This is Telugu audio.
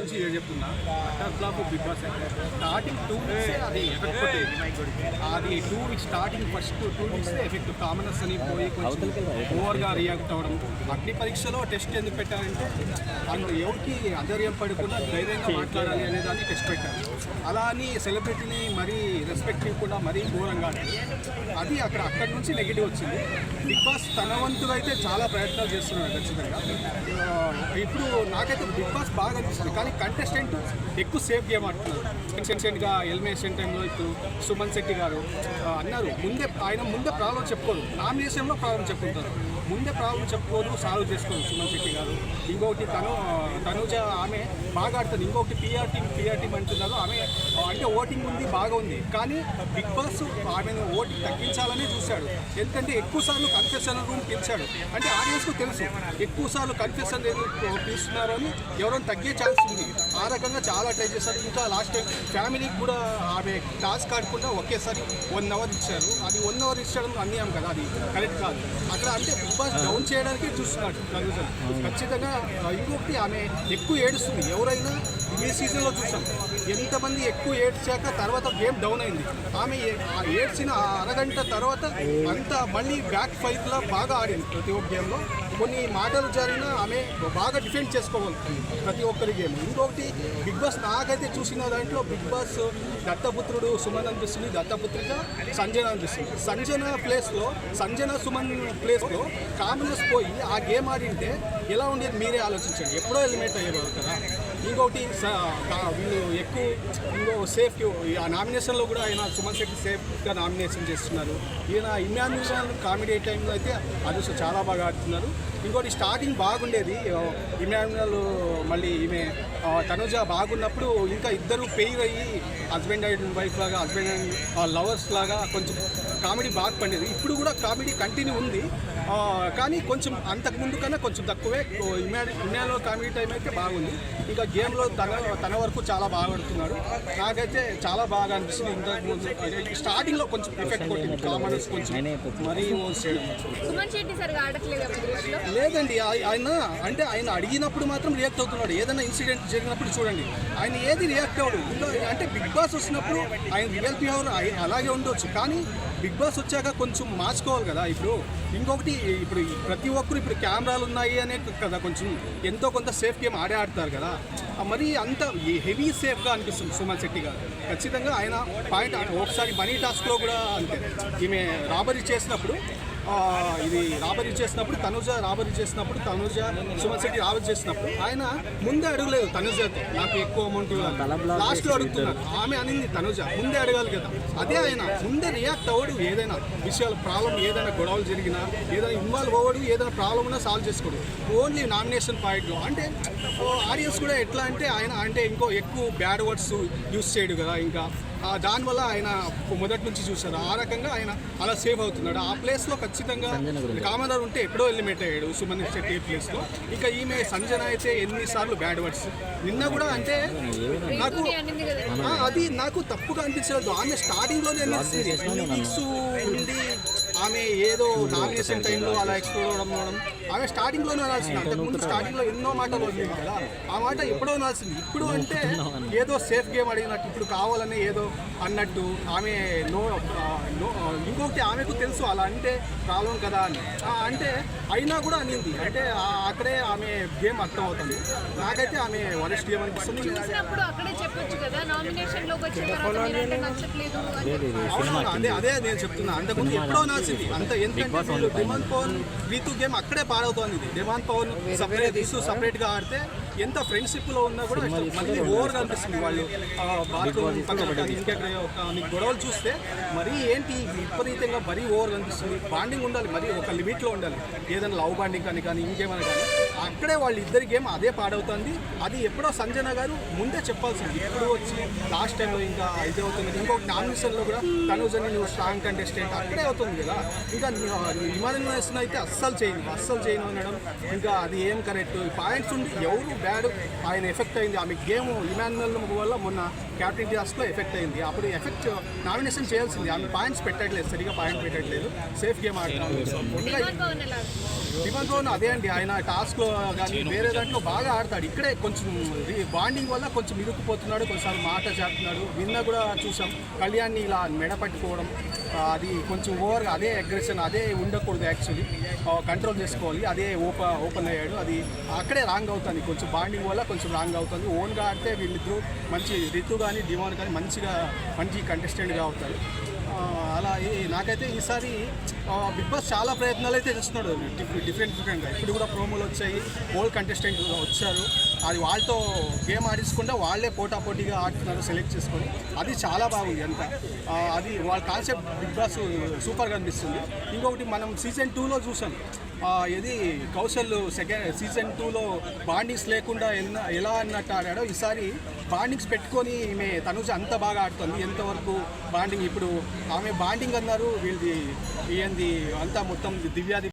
నుంచి చెప్తున్నా? Utter flop Bigg Boss starting two weeks అది ఎఫెక్ట్ అది two weeks starting first two weeks effect commoners అని పోయి కొంచెం ఓవర్గా రియాక్ట్ అవ్వడం. అగ్ని పరీక్షలో టెస్ట్ ఎందుకు పెట్టారంటే వాళ్ళు ఎవరికి అధైర్యం పడకుండా ధైర్యంగా మాట్లాడాలి అనే దాన్ని టెస్ట్ పెట్టారు. అలా అని సెలబ్రిటీని మరీ రెస్పెక్ట్ ఇవ్వకుండా మరీ ఘోరంగా. అది అక్కడ అక్కడి నుంచి నెగిటివ్ వచ్చింది. బిగ్ బాస్ తన వంతుగా అయితే చాలా ప్రయత్నాలు చేస్తున్నారు ఖచ్చితంగా. ఇప్పుడు నాకైతే బిగ్ బాస్ బాగా అనిపిస్తుంది. కానీ కంటెస్టెంట్ ఎక్కువ సేఫ్ గేమ్ ఆడుతున్నారు. కంటెస్టెంట్గా ఎలిమినేషన్ టైంలో ఇప్పుడు సుమన్ శెట్టి గారు అన్నారు. ముందే ఆయన ముందే ప్రాబ్లం చెప్పుకోరు. నామినేషన్లో ప్రాబ్లం చెప్పుకుంటారు. ముందే ప్రాబ్లం చెప్పుకోదు సాల్వ్ చేసుకోదు సుమన్ శెట్టి గారు. ఇంకొకటి తను తనుజ ఆమె బాగా ఆడుతుంది. ఇంకొకటి పిఆర్ టీమ్ పిఆర్ అంటున్నారు. ఆమె అంటే ఓటింగ్ ఉంది బాగా ఉంది. కానీ బిగ్ బాస్ ఆమెను ఓటింగ్ తగ్గించాలని చూశాడు. ఎందుకంటే ఎక్కువ సార్లు కన్ఫెషన్ రూమ్ పిలిచాడు అంటే ఆడియన్స్కు తెలుసు ఎక్కువ సార్లు కన్ఫెషన్ పిలుస్తున్నారు అని ఎవరైనా తగ్గే ఛాన్స్ ఉంది. ఆ రకంగా చాలా ట్రై చేశారు. ఇంకా లాస్ట్ టైం ఫ్యామిలీకి కూడా ఆమె టాస్క్ ఆడకుండా ఒకేసారి వన్ అవర్ ఇచ్చారు. అది వన్ అవర్ ఇచ్చడం అన్యాయం కదా అది కరెక్ట్ కాదు. అక్కడ అంటే బిగ్ బాస్ డౌన్ చేయడానికి చూస్తున్నాడు కన్ఫ్యూజన్ ఖచ్చితంగా ఇంకొకటి ఆమె ఎక్కువ ఏడుస్తుంది. ఎవరైనా ఈ సీజన్లో చూసాం. ఎంతమంది ఎక్కువ ఏడ్చాక తర్వాత గేమ్ డౌన్ అయింది. ఆమె ఆ ఏడ్చిన ఆ అరగంట తర్వాత అంతా మళ్ళీ బ్యాక్ ఫైట్లా బాగా ఆడింది ప్రతి ఒక్క గేమ్లో కొన్ని మాటలు జరిగినా ఆమె బాగా డిఫెండ్ చేసుకోవాలి ప్రతి ఒక్కరి గేమ్. ఇంకొకటి బిగ్ బాస్ నాకైతే చూసిన దాంట్లో బిగ్ బాస్ దత్తపుత్రుడు సుమన్ అనిపిస్తుంది. దత్తపుత్రిక సంజన అనిపిస్తుంది. సంజన ప్లేస్లో సంజన సుమన్ ప్లేస్లో కామనర్స్ పోయి ఆ గేమ్ ఆడింటే ఎలా ఉండేది మీరే ఆలోచించండి. ఎప్పుడో ఎలిమినేట్ అయ్యేవారు కదా. ఇంకొకటి వీళ్ళు ఎక్కువ ఇంకో సేఫ్ ఆ నామినేషన్లో కూడా ఆయన సుమన్ శెట్టి సేఫ్గా నామినేషన్ చేస్తున్నారు. ఈయన ఇమాన్యుల్ కామెడీ టైంలో అయితే అది చాలా బాగా ఆడుతున్నారు. ఇంకోటి స్టార్టింగ్ బాగుండేది. ఇమాన్యుల్ మళ్ళీ ఈమె తనుజ బాగున్నప్పుడు ఇంకా ఇద్దరు పెయిర్ అయ్యి హస్బెండ్ అండ్ వైఫ్ లాగా హస్బెండ్ అండ్ లవర్స్ లాగా కొంచెం కామెడీ బాగా పండేది. ఇప్పుడు కూడా కామెడీ కంటిన్యూ ఉంది. కానీ కొంచెం అంతకు ముందు కన్నా కొంచెం తక్కువే. ఇమాన్యుల్ కామెడీ టైం అయితే బాగుంది. ఇంకా గేమ్లో తన తన వరకు చాలా బాగా ఆడుతున్నాడు. నాకైతే చాలా బాగా అనిపిస్తుంది ఇంతకు ముందు. స్టార్టింగ్లో కొంచెం ఎఫెక్ట్ కొట్టింది. కామనర్స్ కొంచెం మరీ లేదండి. ఆయ- ఆయన అంటే ఆయన అడిగినప్పుడు మాత్రం రియాక్ట్ అవుతున్నాడు. ఏదైనా ఇన్సిడెంట్ జరిగినప్పుడు చూడండి. ఆయన ఏది రియాక్ట్ అవ్వడు. అంటే బిగ్ బాస్ వచ్చినప్పుడు ఆయన రియల్ బిహేవియర్ అలాగే ఉండొచ్చు. కానీ బిగ్ బాస్ వచ్చాక కొంచెం మార్చుకోవాలి కదా? ఇప్పుడు ఇంకొకటి ఇప్పుడు ప్రతి ఒక్కరు ఇప్పుడు కెమెరాలు ఉన్నాయి అనే కదా కొంచెం ఎంతో కొంత సేఫ్ గేమ్ ఆడే ఆడతారు కదా? మరి అంత హెవీ సేఫ్గా అనిపిస్తుంది సుమన్ శెట్టి గారు. ఖచ్చితంగా ఆయన పాయింట్ ఒకసారి మనీ టాస్క్లో కూడా అంతే. ఈమె రాబరీ చేసినప్పుడు ఇది రాబరీ చేసినప్పుడు తనుజ రాబరీ చేసినప్పుడు తనుజ సుమన్ శెట్టి రాబరీ చేసినప్పుడు ఆయన ముందే అడగలేదు తనుజతో. నాకు ఎక్కువ అమౌంట్ లాస్ట్లో అడుగుతున్నారు ఆమె అనింది తనుజ ముందే అడగాలి కదా. అదే ఆయన ముందే రియాక్ట్ అవ్వడు ఏదైనా. విషయాలు ప్రాబ్లం ఏదైనా గొడవలు జరిగినా ఏదైనా ఇన్వాల్వ్ అవ్వడు ఏదైనా ప్రాబ్లం ఉన్నా సాల్వ్ చేసుకోడు. ఓన్లీ నామినేషన్ పాయింట్లో అంటే ఆడియన్స్ కూడా ఎట్లా అంటే ఆయన అంటే ఇంకో ఎక్కువ బ్యాడ్ వర్డ్స్ యూస్ చేయడు కదా ఇంకా. దానివల్ల ఆయన మొదటి నుంచి చూశారు. ఆ రకంగా ఆయన అలా సేవ్ అవుతున్నాడు. ఆ ప్లేస్లో ఖచ్చితంగా కామనర్ ఉంటే ఎప్పుడో ఎలిమినేట్ అయ్యాడు సుమన్ శెట్టి ప్లేస్లో. ఇక ఈమె సంజన అయితే ఎన్నిసార్లు బ్యాడ్ వర్డ్స్. నిన్న కూడా అంటే నాకు అది నాకు తప్పుగా అనిపించలేదు. ఆమె స్టార్టింగ్లోనే అనిపిస్తుంది ఉండి ఆమె ఏదో నామినేషన్ టైంలో అలా ఎక్స్ప్లోర్ అవడం ఆమె స్టార్టింగ్లోనే అనాల్సింది. అంతకుముందు స్టార్టింగ్లో ఎన్నో మాటలు వదిలేదు కదా. ఆ మాట ఎప్పుడో అనాల్సింది. ఇప్పుడు అంటే ఏదో సేఫ్ గేమ్ అడిగినట్టు ఇప్పుడు కావాలని ఏదో అన్నట్టు ఆమె నో నో ఇంకొకటి ఆమెకు తెలుసు అలా అంటే ప్రాబ్లం కదా అని. ఆ, అంటే అయినా కూడా అనింది. అంటే అక్కడే ఆమె గేమ్ అర్థం అవుతుంది. నాకైతే ఆమె వరస్ట్ గేమ్ అనిపిస్తుంది. అదే అదే నేను చెప్తున్నా. అంతకుముందు ఎప్పుడో నాసింది అంత ఎందుకంటే వీళ్ళు డిమాండ్ పవన్ రీతు గేమ్ అక్కడే పాడవుతోంది. ఇది డిమాండ్ పవన్ సపరేట్ ఇష్యూ సపరేట్గా ఆడితే ఎంత ఫ్రెండ్షిప్లో ఉన్నా కూడా. మళ్ళీ ఓవర్ అనిపిస్తుంది వాళ్ళు బాత్రూమ్ ఇంకెక్కడ గొడవలు చూస్తే మరీ ఏంటి విపరీతంగా మరీ ఓవర్ అనిపిస్తుంది. బాండింగ్ ఉండాలి మరీ ఒక లిమిట్లో ఉండాలి. ఏదైనా లవ్ బాండింగ్ కానీ కానీ ఇంకేమైనా కానీ అక్కడే వాళ్ళ ఇద్దరి గేమ్ అదే పాడవుతుంది. అది ఎప్పుడో సంజన గారు ముందే చెప్పాల్సింది. ఎప్పుడు వచ్చి లాస్ట్ టైంలో ఇంకా ఇదే అవుతుంది. ఇంకొక నామినేషన్లో కూడా తనుజని నువ్వు స్ట్రాంగ్ కంటెస్టెంట్ అక్కడే అవుతుంది కదా. ఇంకా ఇమాజినేషన్ అయితే అస్సలు చేయను అస్సలు చేయను అనడం. ఇంకా అది ఏం కరెక్ట్ పాయింట్స్ ఉండి ఎవరు బ్యాడ్ ఆయన ఎఫెక్ట్ అయింది. ఆమె గేమ్ ఇమాన్యుల్ వల్ల మొన్న క్యాప్టెన్ ఇండియాస్లో ఎఫెక్ట్ అయింది. అప్పుడు ఎఫెక్ట్ నామినేషన్ చేయాల్సింది. ఆమె పాయింట్స్ పెట్టట్లేదు సరిగా పాయింట్ పెట్టట్లేదు. సేఫ్ గేమ్ ఆడుతున్నారు ఇంకా డిమాండ్ జోన్ అదే అండి. ఆయన టాస్క్ కానీ వేరే దాంట్లో బాగా ఆడతాడు. ఇక్కడే కొంచెం బాండింగ్ వల్ల కొంచెం ఇరుక్కుపోతున్నాడు కొంచెం మాట చేస్తున్నాడు నిన్న కూడా చూసాం. కళ్యాణ్ని ఇలా మెడ పట్టుకోవడం అది కొంచెం ఓవర్గా అదే అగ్రెషన్ అదే ఉండకూడదు యాక్చువల్లీ కంట్రోల్ చేసుకోవాలి. అదే ఓపెన్ ఓపెన్ అయ్యాడు. అది అక్కడే రాంగ్ అవుతుంది. కొంచెం బాండింగ్ వల్ల కొంచెం రాంగ్ అవుతుంది. ఓన్గా ఆడితే వీళ్ళిద్దరూ మంచి రితు కానీ డిమాన్ కానీ మంచిగా మంచి కంటెస్టెంట్గా అవుతారు. అలా నాకైతే ఈసారి బిగ్ బాస్ చాలా ప్రయత్నాలు అయితే చేస్తున్నాడు డిఫరెంట్ డిఫరెంట్గా. ఇప్పుడు కూడా ప్రోమోలు వచ్చాయి. ఓల్డ్ కంటెస్టెంట్ వచ్చారు. అది వాళ్ళతో గేమ్ ఆడించకుండా వాళ్ళే పోటా పోటీగా ఆడుతున్నారు సెలెక్ట్ చేసుకొని. అది చాలా బాగుంది అంత. అది వాళ్ళ కాన్సెప్ట్ బిగ్ బాస్ సూపర్గా అనిపిస్తుంది. ఇంకొకటి మనం సీజన్ టూలో చూసాం. ఇది కౌశల్ సెకండ్ సీజన్ టూలో బాండింగ్స్ లేకుండా ఎన్న ఎలా అన్నట్టు ఆడాడో ఈసారి బాండింగ్స్ పెట్టుకొని ఈమె తనుజ అంత బాగా ఆడుతుంది. ఎంతవరకు బాండింగ్ ఇప్పుడు ఆమె బాండింగ్ అన్నారు వీళ్ళది ఏంది అంతా మొత్తం దివ్యాది